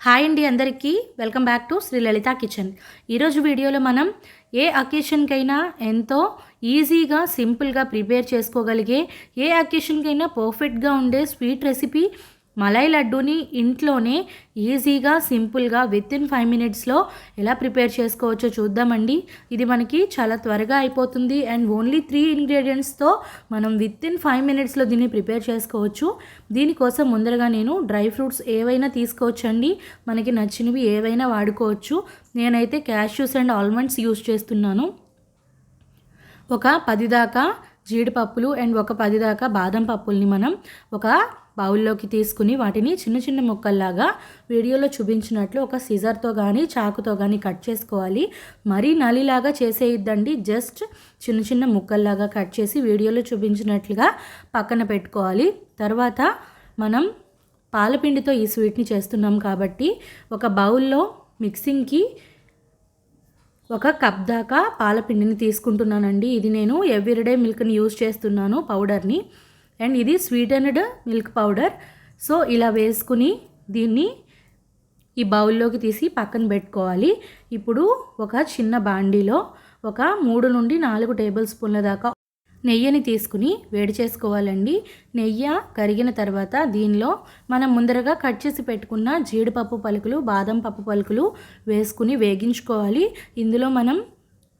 Hi అండి అందరికీ. Welcome back to Shri Lalitha Kitchen. ఈరోజు వీడియోలో మనం ఏ అకేషన్కైనా ఎంతో ఈజీగా సింపుల్గా ప్రిపేర్ చేసుకోగలిగే ఏ అకేషన్కైనా పర్ఫెక్ట్గా ఉండే స్వీట్ రెసిపీ మలై లడ్డూని ఇంట్లోనే ఈజీగా సింపుల్గా విత్ ఇన్ ఫైవ్ మినిట్స్లో ఎలా ప్రిపేర్ చేసుకోవచ్చో చూద్దామండి. ఇది మనకి చాలా త్వరగా అయిపోతుంది అండ్ ఓన్లీ త్రీ ఇంగ్రీడియంట్స్తో మనం విత్ ఇన్ ఫైవ్ మినిట్స్లో దీన్ని ప్రిపేర్ చేసుకోవచ్చు. దీనికోసం ముందరగా నేను డ్రై ఫ్రూట్స్ ఏవైనా తీసుకోవచ్చండి. మనకి నచ్చినవి ఏవైనా వాడుకోవచ్చు. నేనైతే క్యాష్యూస్ అండ్ ఆల్మండ్స్ యూస్ చేస్తున్నాను. ఒక పది దాకా జీడిపప్పులు అండ్ ఒక పది దాకా బాదం పప్పుల్ని మనం ఒక బౌల్లోకి తీసుకుని వాటిని చిన్న చిన్న ముక్కల్లాగా వీడియోలో చూపించినట్లు ఒక సిజర్తో కానీ చాకుతో కానీ కట్ చేసుకోవాలి. మరీ నలిలాగా చేసేయద్దండి. జస్ట్ చిన్న చిన్న ముక్కల్లాగా కట్ చేసి వీడియోలో చూపించినట్లుగా పక్కన పెట్టుకోవాలి. తర్వాత మనం పాలపిండితో ఈ స్వీట్ని చేస్తున్నాం కాబట్టి ఒక బౌల్లో మిక్సింగ్కి ఒక కప్ దాకా పాలపిండిని తీసుకుంటున్నానండి. ఇది నేను ఎవ్రీడే మిల్క్ని యూజ్ చేస్తున్నాను పౌడర్ని. అండ్ ఇది స్వీటెన్డ్ మిల్క్ పౌడర్. సో ఇలా వేసుకుని దీన్ని ఈ బౌల్లోకి తీసి పక్కన పెట్టుకోవాలి. ఇప్పుడు ఒక చిన్న బాండీలో ఒక మూడు నుండి నాలుగు టేబుల్ స్పూన్ల దాకా నెయ్యిని తీసుకుని వేడి చేసుకోవాలండి. నెయ్యి కరిగిన తర్వాత దీనిలో మనం ముందరగా కట్ చేసి పెట్టుకున్న జీడిపప్పు పలుకులు బాదం పప్పు పలుకులు వేసుకుని వేగించుకోవాలి. ఇందులో మనం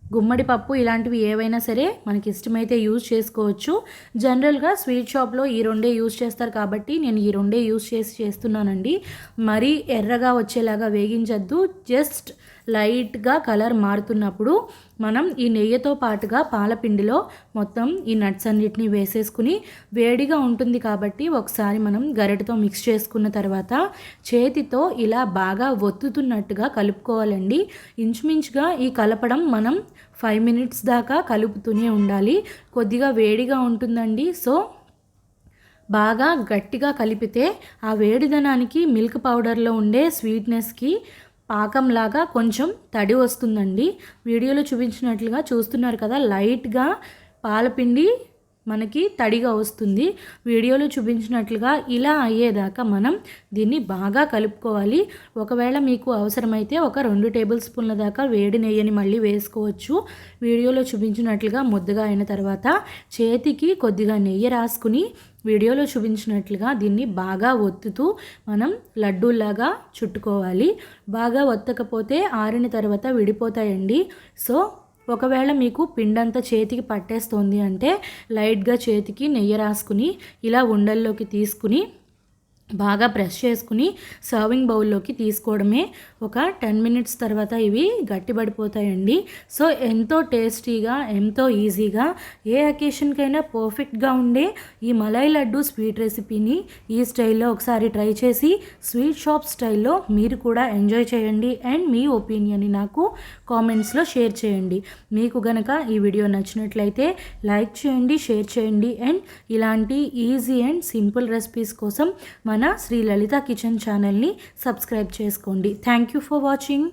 గుమ్మడి పప్పు ఇలాంటివి ఏవైనా సరే మనకి ఇష్టమైతే యూజ్ చేసుకోవచ్చు. జనరల్గా స్వీట్ షాప్లో ఈ రెండే యూజ్ చేస్తారు కాబట్టి నేను ఈ రెండే యూజ్ చేసి చేస్తున్నానండి. మరీ ఎర్రగా వచ్చేలాగా వేగించద్దు. జస్ట్ లైట్గా కలర్ మారుతున్నప్పుడు మనం ఈ నెయ్యితో పాటుగా పాలపిండిలో మొత్తం ఈ నట్స్ అన్నిటిని వేసేసుకుని వేడిగా ఉంటుంది కాబట్టి ఒకసారి మనం గరిటతో మిక్స్ చేసుకున్న తర్వాత చేతితో ఇలా బాగా ఒత్తుతున్నట్టుగా కలుపుకోవాలండి. ఇంచుమించుగా ఈ కలపడం మనం ఫైవ్ మినిట్స్ దాకా కలుపుతూనే ఉండాలి. కొద్దిగా వేడిగా ఉంటుందండి. సో బాగా గట్టిగా కలిపితే ఆ వేడిదనానికి మిల్క్ పౌడర్లో ఉండే స్వీట్నెస్కి పాకంలాగా కొంచెం తడి వస్తుందండి. వీడియోలో చూపించినట్లుగా చూస్తున్నారు కదా లైట్గా పాలపిండి మనకి తడిగా వస్తుంది. వీడియోలో చూపించినట్లుగా ఇలా అయ్యేదాకా మనం దీన్ని బాగా కలుపుకోవాలి. ఒకవేళ మీకు అవసరమైతే ఒక రెండు టేబుల్ స్పూన్ల దాకా వేడి నెయ్యిని మళ్ళీ వేసుకోవచ్చు. వీడియోలో చూపించినట్లుగా ముద్దగా అయిన తర్వాత చేతికి కొద్దిగా నెయ్యి రాసుకుని వీడియోలో చూపించినట్లుగా దీన్ని బాగా ఒత్తుతూ మనం లడ్డూలాగా చుట్టుకోవాలి. బాగా ఒత్తకపోతే ఆరిన తర్వాత విడిపోతాయండి. సో ఒకవేళ మీకు పిండంతా చేతికి పట్టేస్తుంది అంటే లైట్గా చేతికి నెయ్యి రాసుకుని ఇలా ఉండల్లోకి తీసుకుని బాగా ప్రెస్ చేసుకుని సర్వింగ్ బౌల్లోకి తీసుకోవడమే ఒక టెన్ మినిట్స్ తర్వాత ఇవి గట్టిపడిపోతాయండి. సో ఎంతో టేస్టీగా ఎంతో ఈజీగా ఏ అకేషన్కైనా పర్ఫెక్ట్గా ఉండే ఈ మలై లడ్డు స్వీట్ రెసిపీని ఈ స్టైల్లో ఒకసారి ట్రై చేసి స్వీట్ షాప్ స్టైల్లో మీరు కూడా ఎంజాయ్ చేయండి. అండ్ మీ ఒపీనియన్ని నాకు కామెంట్స్లో షేర్ చేయండి. మీకు గనక ఈ వీడియో నచ్చినట్లయితే లైక్ చేయండి షేర్ చేయండి. అండ్ ఇలాంటి ఈజీ అండ్ సింపుల్ రెసిపీస్ కోసం మన శ్రీ లలిత కిచెన్ ఛానల్ని సబ్స్క్రైబ్ చేసుకోండి. Thank you for watching